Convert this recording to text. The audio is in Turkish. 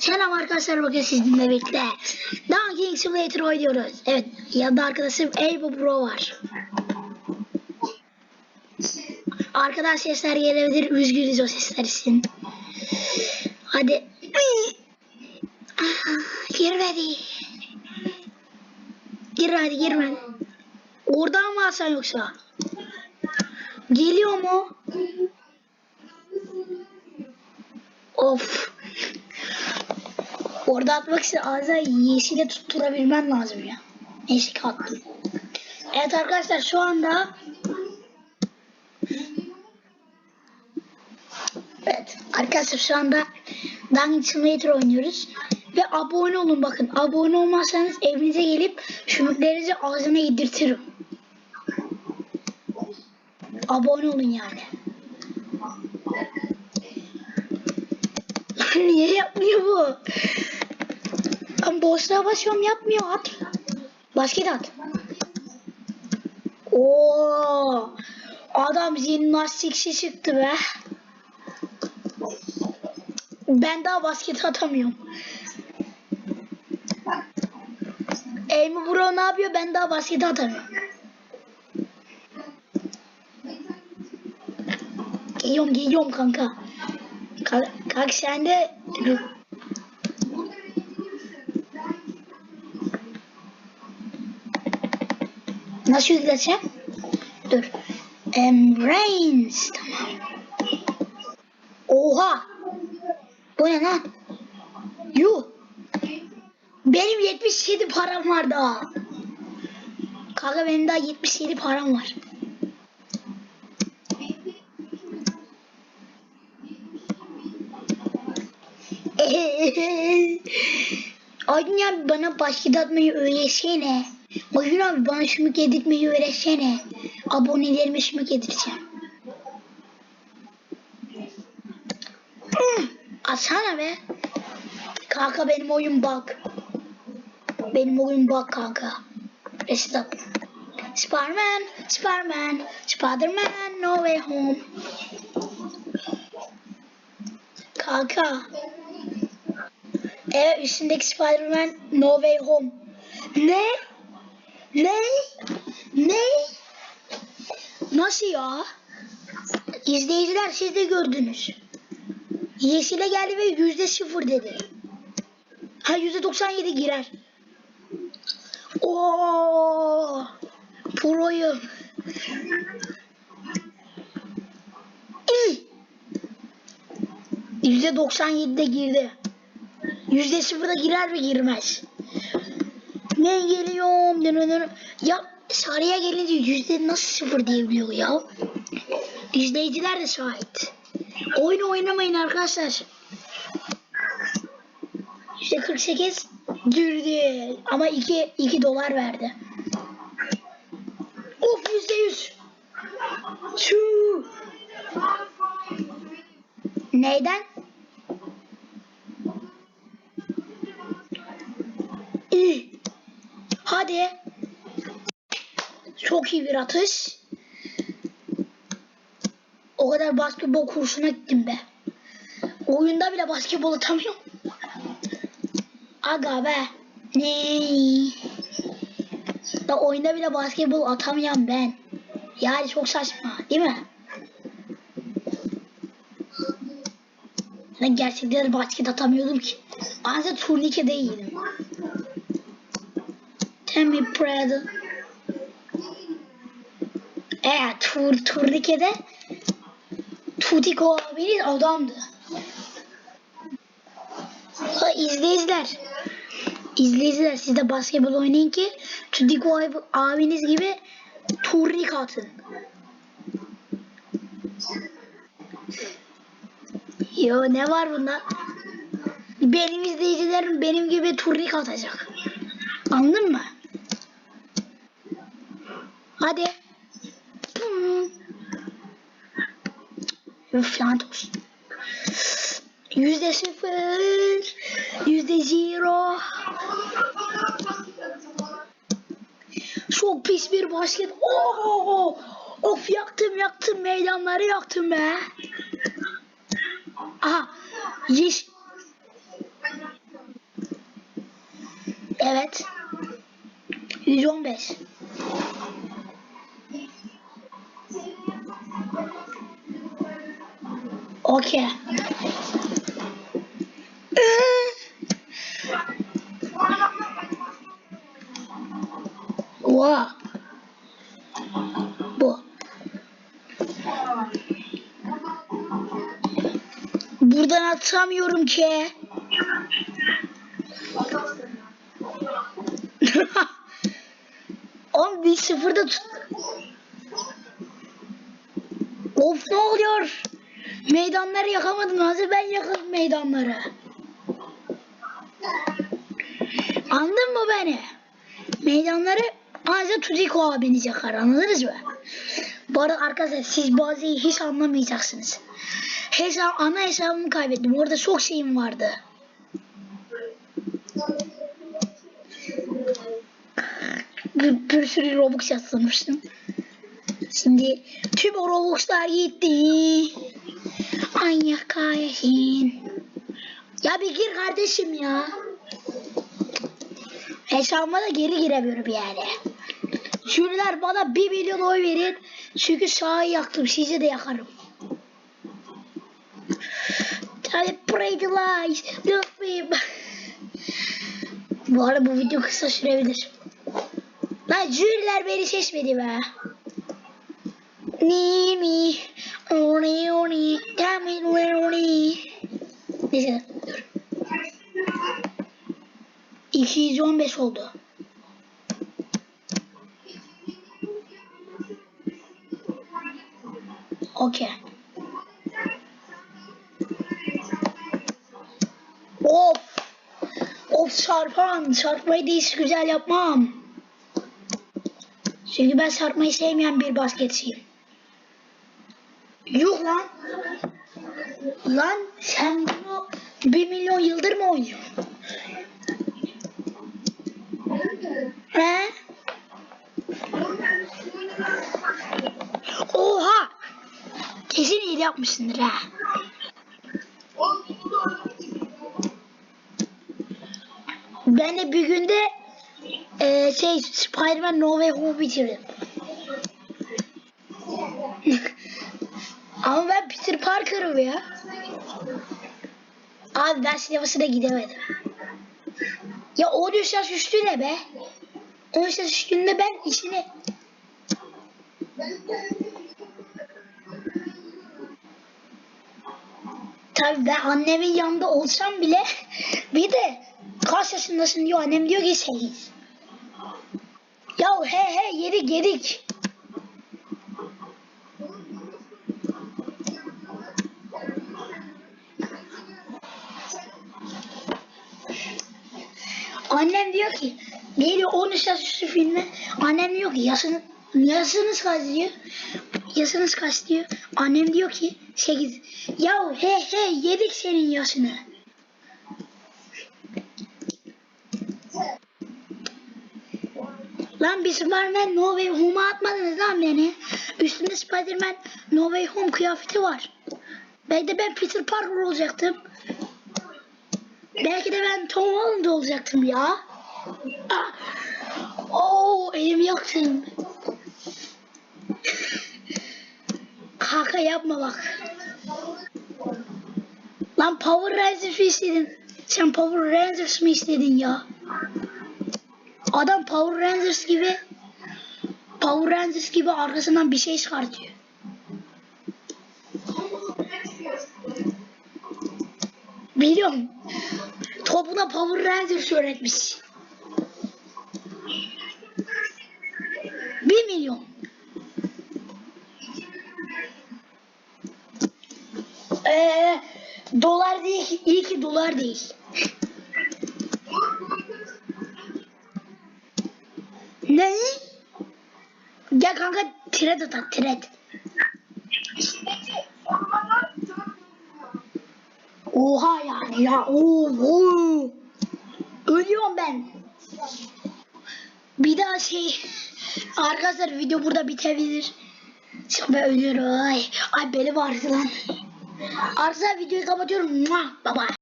Selam arkadaşlar bugün sizinle birlikte Donkey Simulator oynuyoruz. Evet yanında arkadaşım Abo Pro var. Arkadan sesler gelebilir üzgünüz o sesler için. Hadi. Ah, Girmedi. Gir hadi girme. Oradan mı alsan yoksa? Geliyor mu? Of. Orada atmak için ağza yeşile tutturabilmen lazım ya. Neyse ki attım. Evet arkadaşlar şu anda Evet arkadaşlar şu anda Dungeon Simulator oynuyoruz. Ve abone olun bakın. Abone olmazsanız evinize gelip şümüklerinizi ağzına yedirtirim. Abone olun yani. Niye yapmıyor bu? Ben boşluğa basıyorum yapmıyor at. Basket at. Oo, adam jimnastikçi çıktı be. Ben daha basket atamıyorum. Amy Bro ne yapıyor? Ben daha basket atamıyorum. Geliyorum geliyorum kanka. Kalk, kalk sen de Nasıl yükleteceğim? Dur. Embrace. Tamam. Oha. Bu ne lan? Yuh. Benim 77 param var daha. Kanka benim daha 77 param var. Aydın abi bana basket atmayı öğretsene. Aydın abi bana şümük yedirtmeyi öğretsene. Abonelerime şümük yedireceğim. Hı, Atsana be. Kanka benim oyun bug. Benim oyun bug kanka. Reset Spiderman, Spiderman, Spiderman, no way home. Kanka. Evet üstündeki Spider-Man No Way Home. Ne? Ne? Ne? Nasıl ya? İzleyiciler siz de gördünüz. Yeşile geldi ve yüzde sıfır dedi. Ha yüzde 97 girer. Oo, proyum. Yüzde 97'de girdi. Yüzde sıfırda girer mi girmez. Ne geliyorum? Dön, dön. Ya sarıya gelince yüzde nasıl sıfır diyebiliyor ya? İzleyiciler de şahit. Oyun oynamayın arkadaşlar. Yüzde 48 girdi. Ama 2, 2 dolar verdi. Of yüzde yüz. Şu. Neyden? İyi. Hadi. Çok iyi bir atış. O kadar basketbol kursuna gittim be. Oyunda bile basketbol atamıyorum. Aga be. Ne? Da oyunda bile basketbol atamayan ben. Yani çok saçma değil mi? Ben gerçekten basket atamıyordum ki. Ancak turnike değilim. Temmie Prada. Evet, tur, turnike'de Tutiko abiniz adamdı. Ha, izleyiciler. İzleyiciler siz de basketbol oynayın ki Tutiko ab- abiniz gibi turnik atın. Yo ne var bunda? Benim izleyicilerim benim gibi turnik atacak. Anladın mı? Hadi. Hmm. Üf lanet olsun. Yüzde sıfır. Yüzde zero. Çok pis bir basket. Oo! Of yaktım yaktım meydanları yaktım be. Aha. Yeş Evet. 115. Okey. Wow. Bu. Buradan atamıyorum ki. Oğlum bir sıfırda tut. Of ne oluyor? Meydanları yakamadım. Nasıl ben yakadım meydanları? Anladın mı beni? Meydanları ancak Tudiko abiniz yakar. Anladınız mı? Bu arada arkadaşlar siz bazıyı hiç anlamayacaksınız. Hesap, ana hesabımı kaybettim. Orada çok şeyim vardı. Bir, bir sürü Robux yatırmıştım. Şimdi tüm o Robux'lar gitti. Manyak kahretsin. Ya bir gir kardeşim ya. Hesabıma da geri giremiyorum yani. Şuralar bana 1 milyon oy verin. Çünkü sağı yaktım. Sizi de yakarım. Hadi pray the lies. Look me. Bu arada bu video kısa sürebilir. Lan jüriler beni seçmedi be. Ni mi. Oni oni. Tami oni. Neyse dur. 215 oldu. Okey. Of. Of çarpan. Çarpmayı da hiç güzel yapmam. Çünkü ben çarpmayı sevmeyen bir basketçiyim. Yuh lan. Lan sen bunu bir milyon yıldır mı oynuyorsun? He? Oha! Kesin iyi yapmışsındır ha. Ben de bir günde e, şey Spider-Man No Way Home bitirdim. Ama ben Peter Parker'ım ya. Abi ben sinemasına gidemedim. Ya 13 yaş üstü ne be? 13 yaş üstünde ben içine... Tabii ben annemin yanında olsam bile bir de kaç yaşındasın diyor annem diyor ki 8. Ya he he yedik yedik. Annem diyor ki geliyor 13 yaş üstü filme. Annem diyor ki yaşın, yaşınız kaç diyor. Yaşınız kaç diyor. Annem diyor ki 8. Ya he he yedik senin yaşını. Lan bir Spiderman No Way Home'a atmadınız lan beni. Üstünde Spiderman No Way Home kıyafeti var. Belki de ben Peter Parker olacaktım. Belki de ben Tom Holland olacaktım ya. Ah. Oo elimi yaktım. Kaka yapma bak. Lan Power Rangers mi istedin? Sen Power Rangers mi istedin ya? Adam Power Rangers gibi Power Rangers gibi arkasından bir şey çıkartıyor. Biliyorum. Topuna Power Rangers öğretmiş. Bir milyon. Ee, dolar değil. İyi ki dolar değil. Ne? Gel kanka tret atak tret. Oha yani ya. Oo. Ölüyorum ben. Bir daha şey arkadaşlar video burada bitebilir. Çok ben ölüyorum. Ay, ay benim ağrıdı lan. Arkadaşlar videoyu kapatıyorum. Bye bye.